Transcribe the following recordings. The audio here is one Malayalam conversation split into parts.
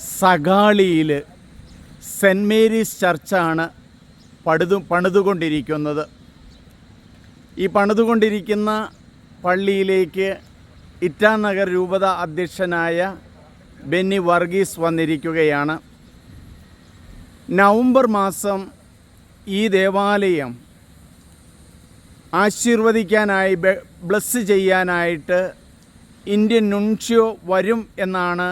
സഗാളിയിൽ സെന്റ് മേരീസ് ചർച്ചാണ് പടുതു പണിതുകൊണ്ടിരിക്കുന്നത്. ഈ പണിതുകൊണ്ടിരിക്കുന്ന പള്ളിയിലേക്ക് ഇറ്റാനഗർ രൂപത അധ്യക്ഷനായ ബെന്നി വർഗീസ് വന്നിരിക്കുകയാണ്. നവംബർ മാസം ഈ ദേവാലയം ആശീർവദിക്കാനായി ബ്ലസ് ചെയ്യാനായിട്ട് ഇന്ത്യൻ നുൺഷ്യോ വരും എന്നാണ്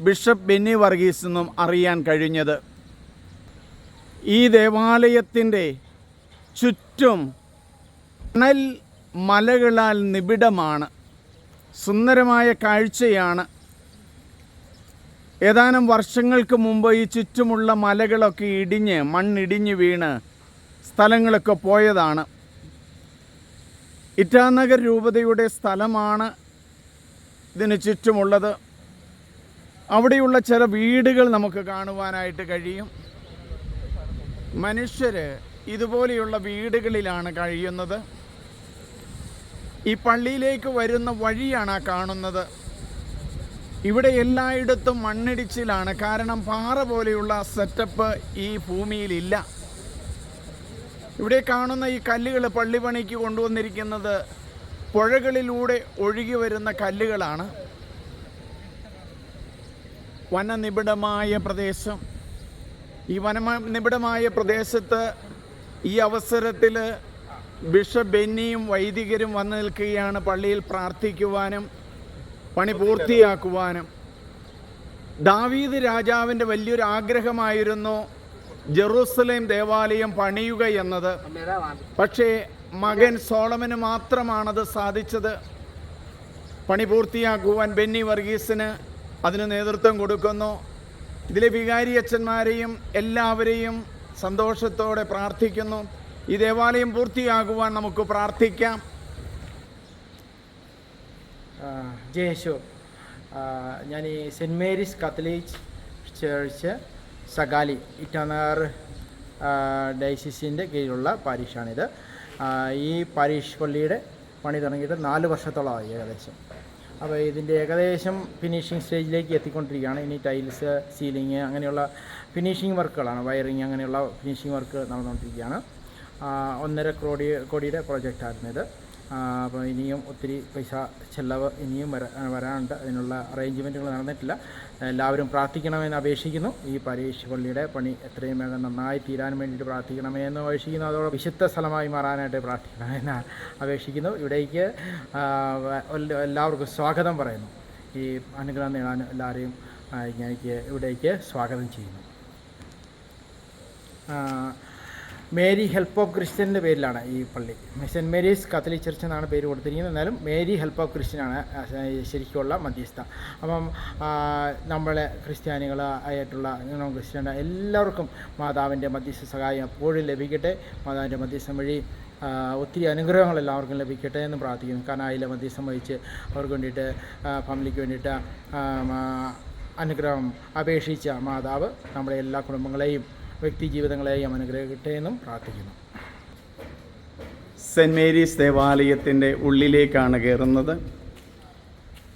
ബിഷപ്പ് ബെന്നി വർഗീസ് നിന്നും അറിയാൻ കഴിഞ്ഞത്. ഈ ദേവാലയത്തിന്റെ ചുറ്റും മണൽ മലകളാൽ നിബിഡമാണ്. സുന്ദരമായ കാഴ്ചയാണ്. ഏതാനും വർഷങ്ങൾക്ക് മുമ്പ് ഈ ചുറ്റുമുള്ള മലകളൊക്കെ ഇടിഞ്ഞ് മണ്ണിടിഞ്ഞ് വീണ് സ്ഥലങ്ങളൊക്കെ പോയതാണ്. ഇറ്റാനഗർ രൂപതയുടെ സ്ഥലമാണ് ഇതിന് ചുറ്റുമുള്ളത്. അവിടെയുള്ള ചില വീടുകൾ നമുക്ക് കാണുവാനായിട്ട് കഴിയും. മനുഷ്യർ ഇതുപോലെയുള്ള വീടുകളിലാണ് കഴിയുന്നത്. ഈ പള്ളിയിലേക്ക് വരുന്ന വഴിയാണ് കാണുന്നത്. ഇവിടെ എല്ലായിടത്തും മണ്ണിടിച്ചിലാണ്. കാരണം പാറ പോലെയുള്ള സെറ്റപ്പ് ഈ ഭൂമിയിലില്ല. ഇവിടെ കാണുന്ന ഈ കല്ലുകൾ പള്ളിപ്പണിക്ക് കൊണ്ടുവന്നിരിക്കുന്നത് പുഴകളിലൂടെ ഒഴുകി വരുന്ന കല്ലുകളാണ്. വനനിബിഡമായ പ്രദേശം. ഈ വന നിബിഡമായ പ്രദേശത്ത് ഈ അവസരത്തിൽ ബിഷപ്പ് ബെന്നിയും വൈദികരും വന്നു നിൽക്കുകയാണ് പള്ളിയിൽ പ്രാർത്ഥിക്കുവാനും പണി പൂർത്തിയാക്കുവാനും. ദാവീദ് രാജാവിന്റെ വലിയൊരു ആഗ്രഹമായിരുന്നു ജെറൂസലേം ദേവാലയം പണിയുക എന്നത്. പക്ഷേ മകൻ സോളമന് മാത്രമാണത് സാധിച്ചത്. പണി പൂർത്തിയാക്കുവാൻ ബെന്നി വർഗീസിന് അതിന് നേതൃത്വം കൊടുക്കുന്നു. ഇതിലെ വികാരി അച്ഛന്മാരെയും എല്ലാവരെയും സന്തോഷത്തോടെ പ്രാർത്ഥിക്കുന്നു. ഈ ദേവാലയം പൂർത്തിയാകുവാൻ നമുക്ക് പ്രാർത്ഥിക്കാം. ആ, ജയ ആ, ഞാൻ ഈ saint Mary's catholic church Sagalee Itanagar ഡയസിസിന്റെ കീഴിലുള്ള പാരീഷാണിത്. ഈ പാരീഷ് പള്ളിയുടെ പണി തുടങ്ങിയിട്ട് നാല് വർഷത്തോളമായി ഏകദേശം. അപ്പോൾ ഇതിന്റെ ഏകദേശം ഫിനിഷിംഗ് സ്റ്റേജിലേക്ക് എത്തിക്കൊണ്ടിരിക്കുകയാണ്. ഇനി ടൈൽസ് സീലിംഗ് അങ്ങനെയുള്ള ഫിനിഷിംഗ് വർക്കുകളാണ് വയറിങ് അങ്ങനെയുള്ള ഫിനിഷിംഗ് വർക്ക് നടന്നുകൊണ്ടിരിക്കുകയാണ്. ഒന്നര കോടി കോടിയുടെ പ്രോജക്റ്റായിരുന്നു ഇത്. അപ്പോൾ ഇനിയും ഒത്തിരി പൈസ ചെലവ് ഇനിയും വരാ വരാനുണ്ട്. അതിനുള്ള അറേഞ്ച്മെന്റുകൾ നടന്നിട്ടില്ല. എല്ലാവരും പ്രാർത്ഥിക്കണമെന്ന് അപേക്ഷിക്കുന്നു. ഈ പരീക്ഷ പള്ളിയുടെ പണി എത്രയും വേഗം നന്നായി തീരാൻ വേണ്ടിയിട്ട് പ്രാർത്ഥിക്കണമേ എന്ന് അപേക്ഷിക്കുന്നു. അതോടെ വിശുദ്ധ സ്ഥലമായി മാറാനായിട്ട് പ്രാർത്ഥിക്കണമെന്ന് അപേക്ഷിക്കുന്നു. ഇവിടേക്ക് എല്ലാവർക്കും സ്വാഗതം പറയുന്നു. ഈ അനുഗ്രഹം നേടാൻ എല്ലാവരെയും എനിക്ക് ഇവിടേക്ക് സ്വാഗതം ചെയ്യുന്നു. മേരി ഹെൽപ്പ് ഓഫ് ക്രിസ്ത്യന്റെ പേരിലാണ് ഈ പള്ളി. സെന്റ് മേരീസ് കത്തലിക് ചർച്ച് എന്നാണ് പേര് കൊടുത്തിരിക്കുന്നത്. എന്നാലും മേരി ഹെൽപ്പ് ഓഫ് ക്രിസ്ത്യനാണ് ശരിക്കുള്ള മധ്യസ്ഥ. അപ്പം നമ്മളെ ക്രിസ്ത്യാനികൾ ആയിട്ടുള്ള നോൺ എല്ലാവർക്കും മാതാവിന്റെ മധ്യസ്ഥ സഹായം എപ്പോഴും ലഭിക്കട്ടെ. മാതാവിന്റെ മധ്യസ്ഥം വഴി ഒത്തിരി അനുഗ്രഹങ്ങൾ എല്ലാവർക്കും ലഭിക്കട്ടെ എന്ന് പ്രാർത്ഥിക്കുന്നു. കാരണം അതിലെ മധ്യസ്ഥം വഹിച്ച് അവർക്ക് വേണ്ടിയിട്ട് ഫാമിലിക്ക് വേണ്ടിയിട്ട് അനുഗ്രഹം അപേക്ഷിച്ച മാതാവ് നമ്മുടെ എല്ലാ കുടുംബങ്ങളെയും വ്യക്തി ജീവിതങ്ങളെയും അനുഗ്രഹിക്കട്ടെ എന്നും പ്രാർത്ഥിക്കുന്നു. സെന്റ് മേരീസ് ദേവാലയത്തിന്റെ ഉള്ളിലേക്കാണ് കയറുന്നത്.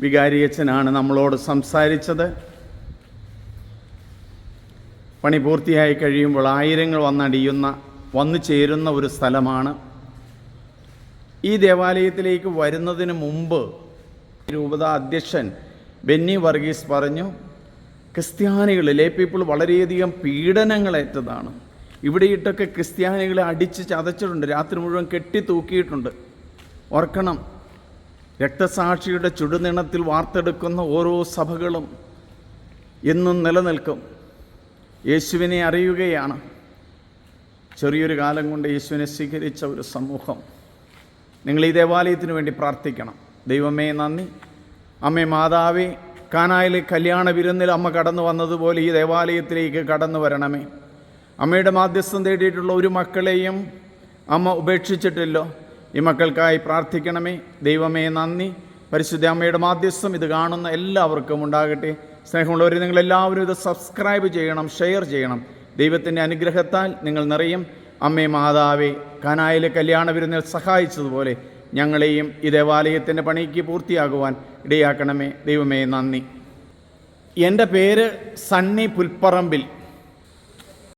വികാരിയച്ഛനാണ് നമ്മളോട് സംസാരിച്ചത്. പണി പൂർത്തിയായി കഴിയുമ്പോൾ ആയിരങ്ങൾ വന്നടിയുന്ന വന്നു ചേരുന്ന ഒരു സ്ഥലമാണ്. ഈ ദേവാലയത്തിലേക്ക് വരുന്നതിന് മുമ്പ് രൂപത അധ്യക്ഷൻ ബെന്നി വർഗീസ് പറഞ്ഞു ക്രിസ്ത്യാനികൾ ലേ പീപ്പിൾ വളരെയധികം പീഡനങ്ങളേറ്റതാണ്. ഇവിടെയിട്ടൊക്കെ ക്രിസ്ത്യാനികളെ അടിച്ച് ചതച്ചിട്ടുണ്ട് രാത്രി മുഴുവൻ കെട്ടി തൂക്കിയിട്ടുണ്ട്. ഓർക്കണം രക്തസാക്ഷിയുടെ ചുടുനിണത്തിൽ വാർത്തെടുക്കുന്ന ഓരോ സഭകളും എന്നും നിലനിൽക്കും. യേശുവിനെ അറിയുകയാണ്. ചെറിയൊരു കാലം കൊണ്ട് യേശുവിനെ സ്വീകരിച്ച ഒരു സമൂഹം. നിങ്ങൾ ഈ ദേവാലയത്തിന് വേണ്ടി പ്രാർത്ഥിക്കണം. ദൈവമേ നന്ദി. അമ്മേ മാതാവേ കാനായിലെ കല്യാണ വിരുന്നിൽ അമ്മ കടന്നു വന്നതുപോലെ ഈ ദേവാലയത്തിലേക്ക് കടന്നു വരണമേ. അമ്മയുടെ മാധ്യസ്ഥം തേടിയിട്ടുള്ള ഒരു മക്കളെയും അമ്മ ഉപേക്ഷിച്ചിട്ടില്ലോ. ഈ മക്കൾക്കായി പ്രാർത്ഥിക്കണമേ. ദൈവമേ നന്ദി. പരിശുദ്ധ അമ്മയുടെ മാധ്യസ്ഥം ഇത് കാണുന്ന എല്ലാവർക്കും ഉണ്ടാകട്ടെ. സ്നേഹമുള്ളവർ നിങ്ങളെല്ലാവരും ഇത് സബ്സ്ക്രൈബ് ചെയ്യണം ഷെയർ ചെയ്യണം. ദൈവത്തിന്റെ അനുഗ്രഹത്താൽ നിങ്ങൾ നിറയും. അമ്മേ മാതാവേ കാനായിലെ കല്യാണ വിരുന്നിൽ സഹായിച്ചതുപോലെ ഞങ്ങളെയും ഈ ദേവാലയത്തിന്റെ പണിക്ക് പൂർത്തിയാകുവാൻ ഇടയാക്കണമേ. ദൈവമേ നന്ദി. എന്റെ പേര് സണ്ണി പുൽപ്പറമ്പിൽ.